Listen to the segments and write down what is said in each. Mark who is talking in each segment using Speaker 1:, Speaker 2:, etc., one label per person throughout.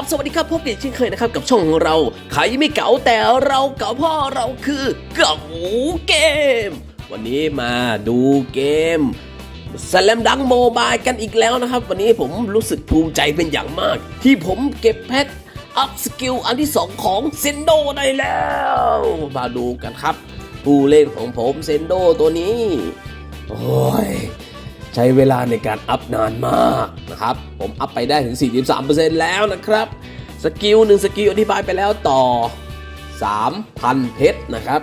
Speaker 1: บสวัสดีครับพบกันเช่นเคยนะครับกับช่องของเราใครไม่เก๋าแต่เราเก๋าพ่อเราคือเก๋าเกม วันนี้มาดูเกมสแลมดังโมบายกันอีกแล้วนะครับ วันนี้ผมรู้สึกภูมิใจเป็นอย่างมาก ที่ผมเก็บแพทอัพสกิลอันที่ 2 ของเซนโดได้แล้ว มาดูกันครับ ผู้เล่นของผมเซนโดตัวนี้ โอ้ย ช้เวลาในการอัพนานมากนะครับ ผมอัพไปได้ถึง 43%แล้วนะครับ สกิลหนึ่งสกิลอธิบายไปแล้วต่อ 3,000 เพชรนะครับ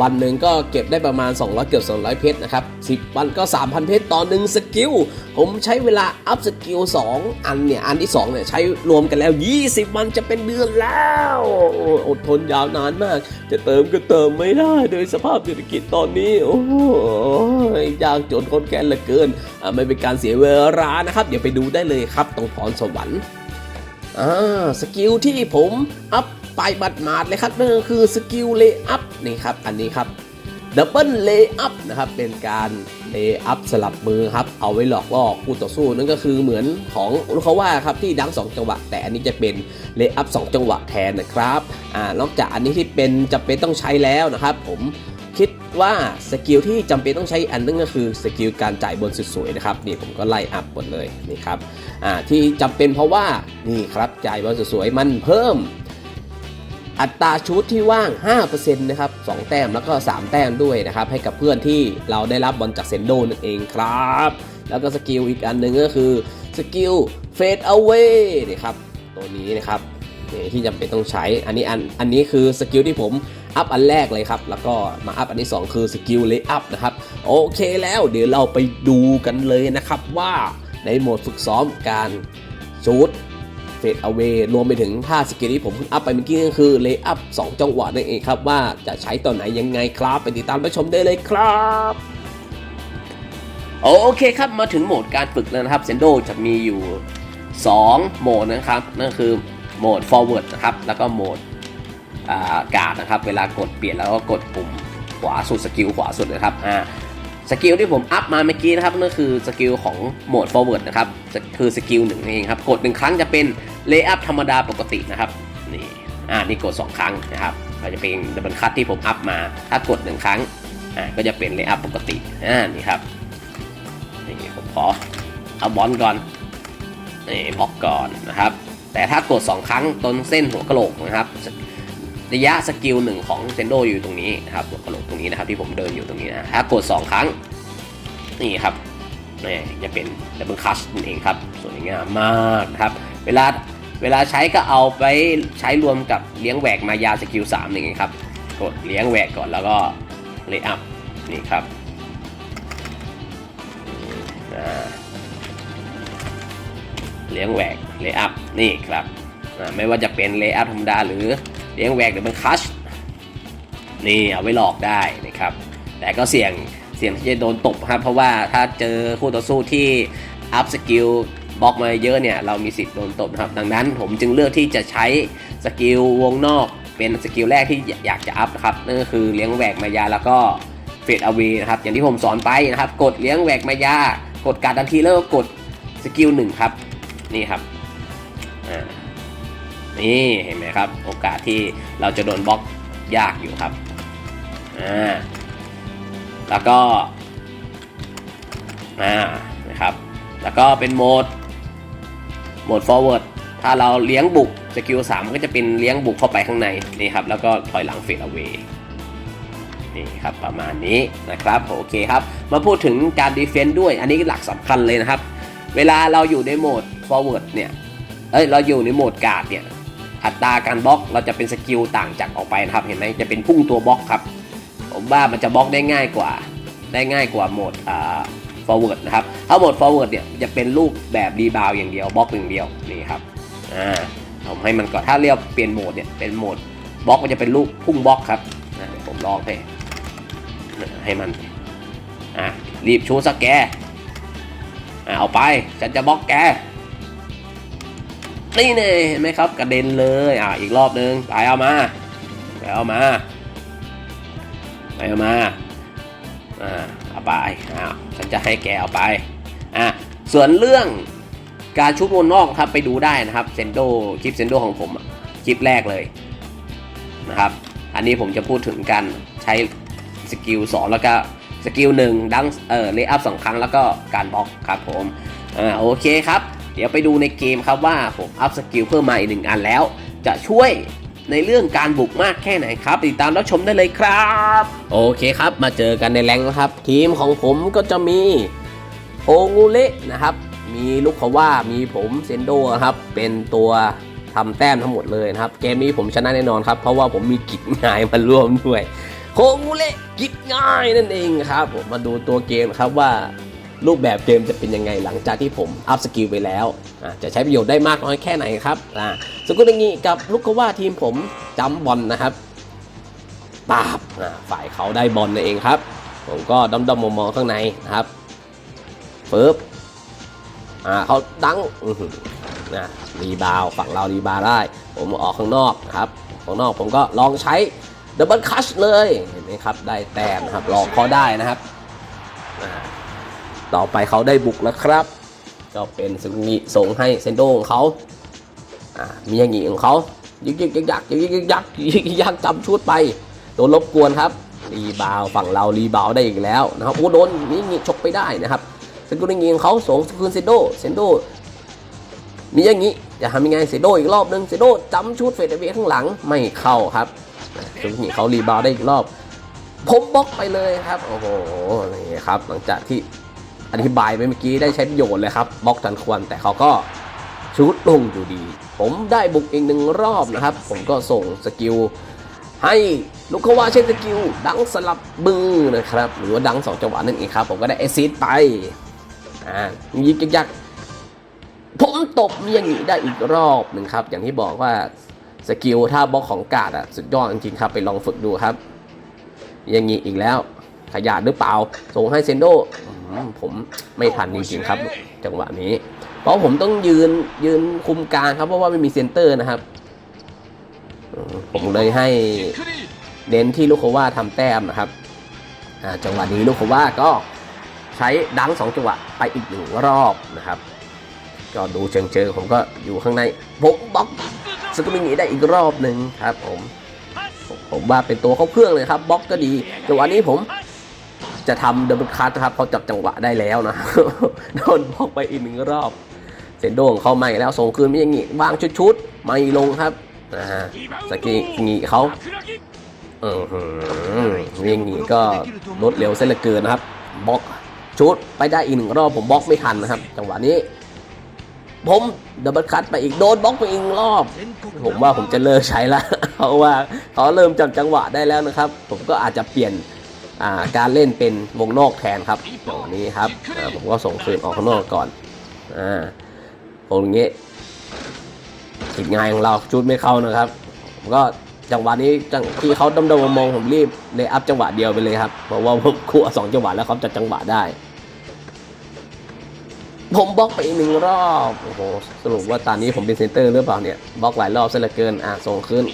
Speaker 1: วันหนึ่งก็เก็บได้ประมาณ 200 เกือบ 200 เพชรนะครับ 10 วันก็ 3,000 เพชรต่อหนึ่งสกิล ผมใช้เวลาอัพสกิล 2 อันเนี่ย อันที่ 2 เนี่ย ใช้รวมกันแล้ว 20 วันจะเป็นเดือนแล้ว อดทนยาวนานมาก จะเติมก็เติมไม่ได้ โดยสภาพเศรษฐกิจตอนนี้ โอ้ยยากจนคนแก่นเหลือเกินไม่เป็นการเสียเวลานะครับ เดี๋ยวไปดูได้เลยครับตรงพรสวรรค์อ่าสกิลที่ผมอัพไปบัดมาดเลยครับนั่นก็คือสกิลเลอัพ นี่ครับ อันนี้ครับดับเบิลเลย์อัพนะครับ เป็นการเลย์อัพสลับมือครับ เอาไว้หลอกล่อคู่ต่อสู้นั่นก็คือเหมือนของเขาว่าครับที่ดัง 2 จังหวะ แต่อันนี้จะเป็นเลย์อัพ2จังหวะแทนนะครับอ่านอกจากอันนี้ที่เป็นจำเป็นต้องใช้แล้วนะครับ ผมคิดว่าสกิลที่จำเป็นต้องใช้อันนึงก็คือสกิลการจ่ายบนสุดสวยนะครับนี่ผมก็ไล่อัพหมดเลยนี่ครับอ่าที่จำเป็นเพราะว่านี่ครับจ่ายบอลสวยๆมันเพิ่ม อัตราชุดที่ว่าง 5%นะครับ 2 แต้มแล้วก็ 3 แต้มด้วยนะครับ ให้กับเพื่อนที่เราได้รับบอลจากเซนโดนั่นเองครับ แล้วก็สกิลอีกอันหนึ่งก็คือสกิลเฟดเอาเวนี่ครับ ตัวนี้นะครับที่จำเป็นต้องใช้ อันนี้อันอันนี้คือสกิลที่ผมอัพอันแรกเลยครับ แล้วก็มาอัพอันที่ 2 คือสกิลเลย์อัพนะครับ โอเคแล้วเดี๋ยวเราไปดูกันเลยนะครับว่าในโหมดฝึกซ้อมการชูด เฟดเอาเวรวมไปถึงท่าสกิลที่ผมเพิ่งอัพไปเมื่อกี้ก็คือเลย์อัพ2จังหวะนั่นเองครับ ว่าจะใช้ตอนไหนยังไงครับ ไปติดตามรับชมได้เลยครับโอเคครับมาถึงโหมดการฝึกแล้วนะครับเซนโดจะมีอยู่ 2 โหมดนะครับ นั่นคือโหมด forward นะครับ แล้วก็โหมดอ่าการ์ดนะครับ เวลากดเปลี่ยนแล้วก็กดปุ่มขวาสุดสกิลขวาสุดนะครับอ่า สกิลที่ผมอัพมาเมื่อกี้นะครับนั่นคือสกิลของโหมด forward นะครับคือสกิลหนึ่งเองครับกดหนึ่งครั้งจะเป็น lay up ธรรมดาปกตินะครับนี่อ่านี่กด 2 ครั้งนะครับก็จะเป็นดับเบิลคัตที่ผมอัพมา ถ้ากด1ครั้งอ่าก็จะเป็น lay up ปกติอ่านี่ครับนี่ผมขอเอาบอลก่อนนี่บล็อกก่อนนะครับแต่ถ้ากด 2 ครั้งต้นเส้นหัวกระโหลกนะครับ ระยะสกิลหนึ่งของเซนโดอยู่ตรงนี้นะครับหัวกะโหลกตรงนี้นะครับที่ผมเดินอยู่ตรงนี้นะถ้ากด 2 ครั้ง นี่ครับนี่จะเป็นดับเบิลคัชนั่นเองครับ สวยงามมากนะครับ เวลาเวลาใช้ก็เอาไปใช้รวมกับเลี้ยงแหวกมายาสกิล3นึ่งครับ กดเลี้ยงแหวกก่อนแล้วก็เลย์อัพนี่ครับเลี้ยงแหวกเลย์อัพนี่ครับ ไม่ว่าจะเป็นเลย์อัพธรรมดาหรือ เลี้ยงแหวกหรือเป็นคัชนี่เอาไว้หลอกได้นะครับ แต่ก็เสี่ยงเสี่ยงที่จะโดนตบครับเพราะว่าถ้าเจอคู่ต่อสู้ที่อัพสกิลบล็อกมาเยอะเนี่ยเรามีสิทธิ์โดนตบนะครับ ดังนั้นผมจึงเลือกที่จะใช้สกิลวงนอกเป็นสกิลแรกที่อยากจะอัพนะครับนั่นก็คือเลี้ยงแหวกมายาแล้วก็เฟดอาวีนะครับอย่างที่ผมสอนไปนะครับ กดเลี้ยงแหวกมายากดการดทันทีแล้วก็กดสกิลหนึ่งครับนี่ครับอ่า นี่เห็นไหมครับ โอกาสที่เราจะโดนบล็อกยากอยู่ครับอ่าแล้วก็อ่านะครับแล้วก็เป็นโหมดโหมด forward ถ้าเราเลี้ยงบุกสกิล3ก็จะเป็นเลี้ยงบุกเข้าไปข้างในนี่ครับแล้วก็ถอยหลังเฟดเอา a y นี่ครับประมาณนี้นะครับโอเคครับมาพูดถึงการดีเฟนต์ด้วยอันนี้หลักสำคัญเลยนะครับ เวลาเราอยู่ในโหมด forward เนี่ยเอ้ยเราอยู่ในโหมดการ์ดเนี่ย อัตราการบล็อกเราจะเป็นสกิลต่างจากออกไปนะครับ เห็นไหมจะเป็นพุ่งตัวบล็อกครับ ผมว่ามันจะบล็อกได้ง่ายกว่า ได้ง่ายกว่าโหมดอ่า forward นะครับ ถ้าโหมด forward เนี่ยจะเป็นรูปแบบรีบาวอย่างเดียวบล็อกอย่างเดียวนี่ครับ อ่าผมให้มันก่อนถ้าเรียกเปลี่ยนโหมดเนี่ยเป็นโหมดบล็อกมันจะเป็นรูปพุ่งบล็อกครับเดี๋ยวผมลองให้ให้มัน อะรีบชูสักแกอะเอาไปฉันจะบล็อกแก นี่เนี่ยเห็นไหมครับกระเด็นเลยอะอีกรอบนึงไปเอามาไปเอามาไปเอามาอ่าเอาไปอ้าวฉันจะให้แกเอาไปอะส่วนเรื่องการชุดวนนอกครับไปดูได้นะครับเซนโดคลิปเซนโดของผมคลิปแรกเลยนะครับ อันนี้ผมจะพูดถึงการใช้สกิลสองแล้วก็สกิลหนึ่งดังเอ่อเลอัพสองครั้งแล้วก็การบล็อกครับผมอ่าโอเคครับ เดี๋ยวไปดูในเกมครับว่าผมอัพสกิลเพิ่มมาอีกหนึ่งอันแล้ว จะช่วยในเรื่องการบุกมากแค่ไหนครับ ติดตามรับชมได้เลยครับ โอเคครับมาเจอกันในแรงนะครับ ทีมของผมก็จะมีโองูเละนะครับ มีลูกเขาว่ามีผมเซนโดะครับ เป็นตัวทำแต้มทั้งหมดเลยนะครับ เกมนี้ผมชนะแน่นอนครับ เพราะว่าผมมีกิจงายมาร่วมด้วยโคงูเละกิจง่ายนั่นเองครับผมมาดูตัวเกมครับว่า รูปแบบเกมจะเป็นยังไงหลังจากที่ผมอัพสกิลไปแล้วจะใช้ประโยชน์ได้มากน้อยแค่ไหนครับสกุลอย่างนี้กับลูกเขาว่าทีมผมจำบอลนะครับปาบฝ่ายเขาได้บอลนั่นเองครับ ผมก็ดมดมๆมองๆข้างในนะครับปึ๊บเขาดังนะรีบาวฝั่งเรารีบาวได้ ผมออกข้างนอกครับข้างนอกผมก็ลองใช้ดับเบิลคัชเลยเห็นไหมครับได้แต้มครับหลอกเขาได้นะครับ ต่อไปเขาได้บุกแล้วครับ ก็เป็นสึงิส่งให้เซนโดของเขาอ่ามีอย่างงี้ของเขายึกยึกยักยักยึกยึกยักยึกยักจำชุดไปโดนรบกวนครับรีบาวฝั่งเรารีบาวได้อีกแล้วนะครับโอ้โดนนี่งี้ชกไปได้นะครับเซนโดได้งี้ของเขาส่งคืนเซนโดเซนโดมีอย่างงี้จะทำยังไงเซนโดอีกรอบนึงเซนโดจำชุดเฟดเวข้างหลังไม่เข้าครับซึงนี่เขารีบาวได้อีกรอบผมบล็อกไปเลยครับโอ้โหนี่ครับหลังจากที่ อธิบายไปเมื่อกี้ได้ใช้ประโยชน์เลยครับบล็อกทันควรแต่เขาก็ชุดลงอยู่ดี ผมได้บุกอีกหนึ่งรอบนะครับ ผมก็ส่งสกิลให้ลูกเขาว่าเช่นสกิลดังสลับมือนะครับ หรือว่าดังสองจังหวะนั่นเองครับ ผมก็ได้แอซิดไปอ่ายิงยักๆผมตบเมียงนีได้อีกรอบหนึ่งครับ อย่างที่บอกว่าสกิลถ้าบล็อกของกาดอะสุดยอดจริงๆครับ ไปลองฝึกดูครับยังงี้อีกแล้ว ขยาดหรือเปล่า ส่งให้เซนโดผมไม่ทันจริงๆครับ จังหวะนี้ เพราะผมต้องยืนยืนคุมกางครับ เพราะว่าไม่มีเซนเตอร์นะครับ ผมเลยให้เน้นที่ลูกโคว่าทำแต้มนะครับอ่าจังหวะนี้ลูกโคว่าก็ใช้ดังสองจังหวะไปอีกหนึ่งรอบนะครับ ก็ดูเชิงเชิงๆผมก็อยู่ข้างในผมบล็อกสกุลนี้ได้อีกรอบหนึ่งครับผมผมผมว่าเป็นตัวเขาเครื่องเลยครับบล็อกก็ดีจังหวะนี้ผม จะทำดับเบิลคัทนะครับเขาจับจังหวะได้แล้วนะโดนบล็อกไปอีกหนึ่งรอบ เซนโดของเขาไม่แล้วส่งคืนไม่อยังงี้วางชุดๆไม่ลงครับอ่าสกีงีเขาเออหือวิ่งหนีก็รถเร็วเส้นเลือเกินนะครับบล็อกชุดไปได้อีกหนึ่งรอบผมบล็อกไม่ทันนะครับ จังหวะนี้ ผมดับเบิลคัตไปอีกโดนบล็อกไปอีกรอบ ผมว่าผมจะเลิกใช้ละเพราะว่าเขาเริ่มจับจังหวะได้แล้วนะครับ ผมก็อาจจะเปลี่ยน การเล่นเป็นวงนอกแทนครับอย่างนี้ครับผมก็ส่งคืนออกข้างนอกก่อนอ่าผมอย่างงี้ติดง่านของเราชุดไม่เข้านะครับผมก็จังหวะนี้จังที่เขาดำดมมองผมรีบเลยอัพจังหวะเดียวไปเลยครับเพราะว่าผมกลัวสองจังหวะแล้วเขาจัดจังหวะได้ ผมบล็อกไปอีกหนึ่งรอบโอ้โหสรุปว่าตอนนี้ผมเป็นเซนเตอร์หรือเปล่าเนี่ยบล็อกหลายรอบซะเหลือเกินอะส่งขึ้น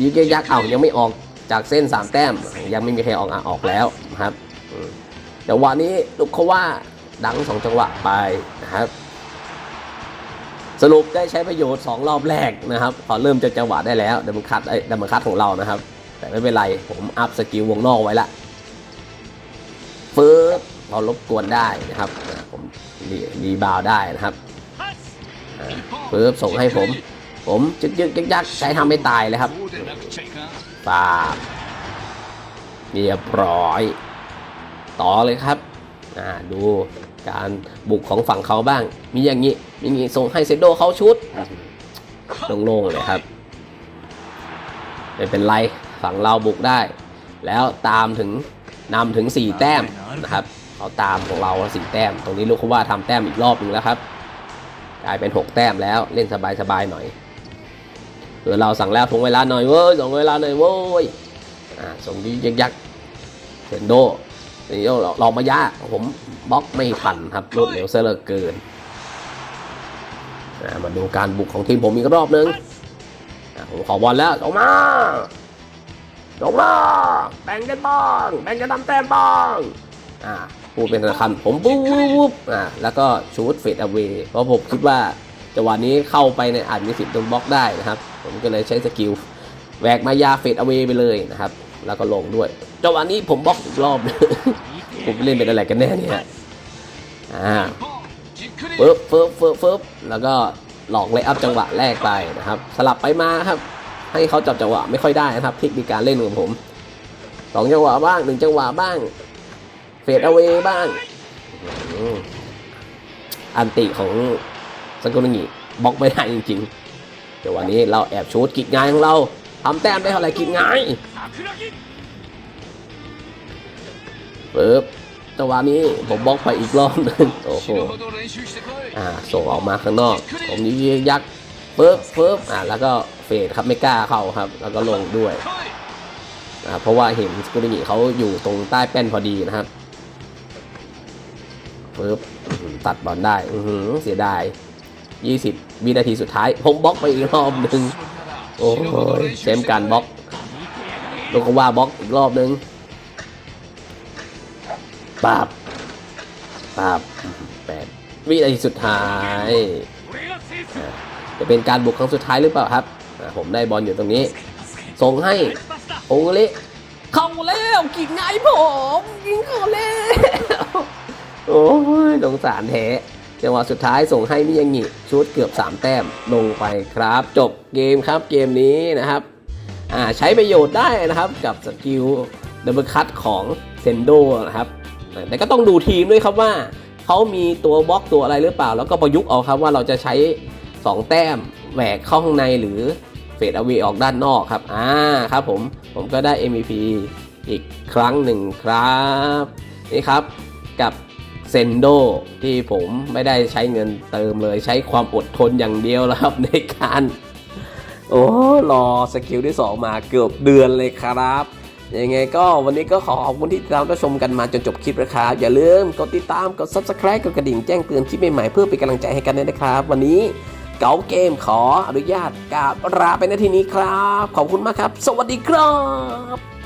Speaker 1: ยิงยักษ์เอายังไม่ออก จากเส้นสามแต้ม ยังไม่มีใครออกอะออกแล้วนะครับจังหวะนี้ลูกเขาว่าดังสองจังหวะไปนะครับ สรุปได้ใช้ประโยชน์ 2 รอบแรกนะครับพอเริ่มจะจังหวะได้แล้วดับเบิลคัตไอ้ดับเบิลคัตของเรานะครับ แต่ไม่เป็นไรผมอัพสกิลวงนอกไว้ละฟื้บเรารบกวนได้นะครับอ่าผมรีรีบาวได้นะครับฟื้บส่งให้ผม ผมจึกยึกยักใช้ทำไม่ตายเลยครับปาบเรียบร้อย ต่อเลยครับอ่าดูการบุกของฝั่งเขาบ้าง มีอย่างนี้ มีอย่างนี้ส่งให้เซโดเขาชุดโล่งๆเลยครับไม่เป็นไรฝั่งเราบุกได้ แล้วตามถึงนำถึง 4 แต้มนะครับเขาตามของเราสี่แต้ม ตรงนี้ลูกเขาว่าทำแต้มอีกรอบหนึ่งแล้วครับ กลายเป็น 6 แต้มแล้วเล่นสบายๆหน่อย เออเราสั่งแล้วทวงเวลาหน่อยเว้ยส่งเวลาหน่อยเว้ยอ่าส่งดียักษ์ๆเซนโดนี่ลองมายะผมบล็อกไม่ทันครับรวดเร็วเสียเหลือเกินมาดูการบุกของทีมผมอีกรอบนึงผมขอบอลแล้วออกมาออกมาแบ่งกันบ้างแบ่งกันทำแต้มบ้างอ่าพูดเป็นธนาคารผมปุ๊บปุ๊บปุ๊บอ่าแล้วก็ชูดเฟดเอาเวเพราะผมคิดว่าจังหวะนี้เข้าไปในอาจมีสิทธิ์โดนบล็อกได้นะครับ ผมก็เลยใช้สกิลแหวกมายาเฟดเอาเวไปเลยนะครับ แล้วก็ลงด้วยจังหวะนี้ผมบล็อกอีกรอบ ผมเล่นเป็นอะไรกันแน่เนี่ยอ่าฟึบเฟึบฟึบฟึบแล้วก็หลอกเลยอัพจังหวะแรกไปนะครับ สลับไปมาครับ ให้เขาจับจังหวะไม่ค่อยได้นะครับทคนิคการเล่นของผมสองจังหวะบ้างหนึ่งจังหวะบ้างเฟดเอาเวบ้างอันติของสกุลงิบล็อกไม่ได้จริงๆ เดี๋ยววันนี้เราแอบชูดกิจงานของเราทำแต้มได้เท่าไหร่กิจงานปึ๊บจังหวะนี้ผมบล็อกไปอีกรอบหนึงโอ้โหอ่าส่งออกมาข้างนอก ผมยิงยักษ์ปึ๊บปึ๊บอ่าแล้วก็เฟดครับไม่กล้าเข้าครับ แล้วก็ลงด้วยอ่าเพราะว่าเห็นสกุลิงิเขาอยู่ตรงใต้แป้นพอดีนะครับปึ๊บอื้อหือตัดบอลได้อือหือเสียดาย 20 วินาทีสุดท้าย ผมบล็อกไปอีกรอบหนึ่งโอ้ยเซมการบล็อกลูกว่าบล็อกอีกรอบหนึ่งปาบปาบแปดวินาทีสุดท้ายจะเป็นการบุกครั้งสุดท้ายหรือเปล่าครับ ผมได้บอลอยู่ตรงนี้ ส่งให้องเละเข้าแล้วกินไงผมยิงเข้าแล้วโอ้ยสงสารแท้ จังหวะสุดท้ายส่งให้มิยางิชุดเกือบ 3 แต้มลงไปครับ จบเกมครับเกมนี้นะครับใช้ประโยชน์ได้นะครับกับสกิลดับเบิลคัตของเซนโดนะครับแต่ก็ต้องดูทีมด้วยครับว่าเขามีตัวบล็อกตัวอะไรหรือเปล่า แล้วก็ประยุกต์เอาครับว่าเราจะใช้ 2 แต้มแหวกเข้าข้างในหรือเฟดเอาวีออกด้านนอกครับอ่าครับผมผมก็ได้ MVP อีกครั้งหนึ่งครับ นี่ครับกับ เซนโดที่ผมไม่ได้ใช้เงินเติมเลยใช้ความอดทนอย่างเดียวแล้วครับในการ โอ้รอสกิลที่ 2 มาเกือบเดือนเลยครับยังไงก็วันนี้ก็ขอขอบคุณที่ติดตามรับชมกันมาจนจบคลิปนะครับ อย่าลืมกดติดตามกด subscribe กดกระดิ่งแจ้งเตือนคลิปใหม่ๆเพื่อเป็นกำลังใจให้กันด้วยนะครับ วันนี้เก๋าเกมขออนุญาตกราบลาไปในที่นี้ครับ ขอบคุณมากครับ สวัสดีครับ